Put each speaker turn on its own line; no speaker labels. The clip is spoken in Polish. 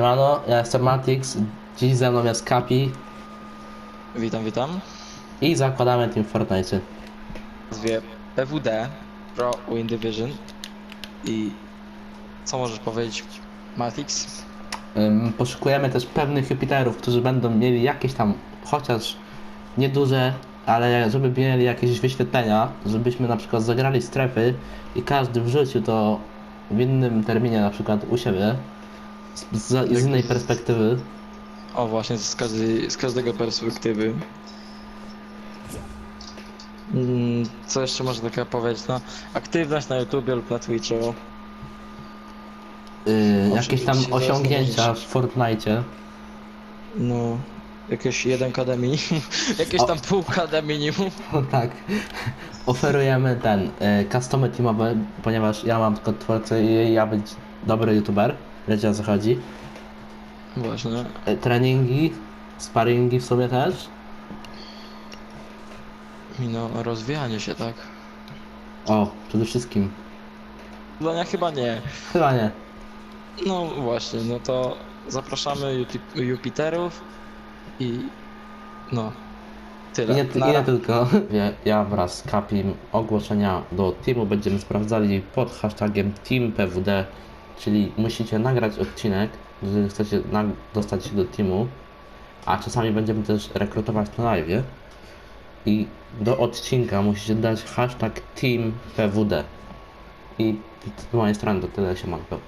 Siemano, ja jestem Matix, dziś ze mną jest Kapi
Witam, witam.
i zakładamy Team Fortnite.
Nazwie PWD Pro Win Division. I co możesz powiedzieć, Matix?
Ym, Poszukujemy też pewnych Jupiterów, którzy będą mieli jakieś tam, chociaż nieduże, ale żeby mieli jakieś wyświetlenia, żebyśmy na przykład zagrali strefy i każdy wrzucił to w innym terminie, na przykład u siebie, z, z, z innej perspektywy.
O, właśnie, z, każdej, z każdego perspektywy. Mm, Co jeszcze można takiego powiedzieć? No, aktywność na YouTubie lub na Twitchu.
Yy, jakieś tam
Oczywiście,
osiągnięcia w Fortnite.
No, jakieś 1K mini. jakieś tam pół KD minimum.
No tak. Oferujemy ten y, customy teamowe, ponieważ ja mam tylko twórcę i ja być dobry youtuber. Wiecie o co chodzi.
Właśnie.
Y, treningi, sparingi w sumie też.
I no, rozwijanie się, tak?
O, przede wszystkim.
Dla chyba nie.
Chyba nie.
No właśnie, no to zapraszamy Jupiterów i no tyle.
nie, nie tylko. Ja, ja wraz z Kapim ogłoszenia do teamu będziemy sprawdzali pod hashtagiem TeamPWD, czyli musicie nagrać odcinek, jeżeli chcecie dostać się do teamu, a czasami będziemy też rekrutować na live. I do odcinka musicie dać hashtag TeamPWD. I z mojej strony to tyle się manko.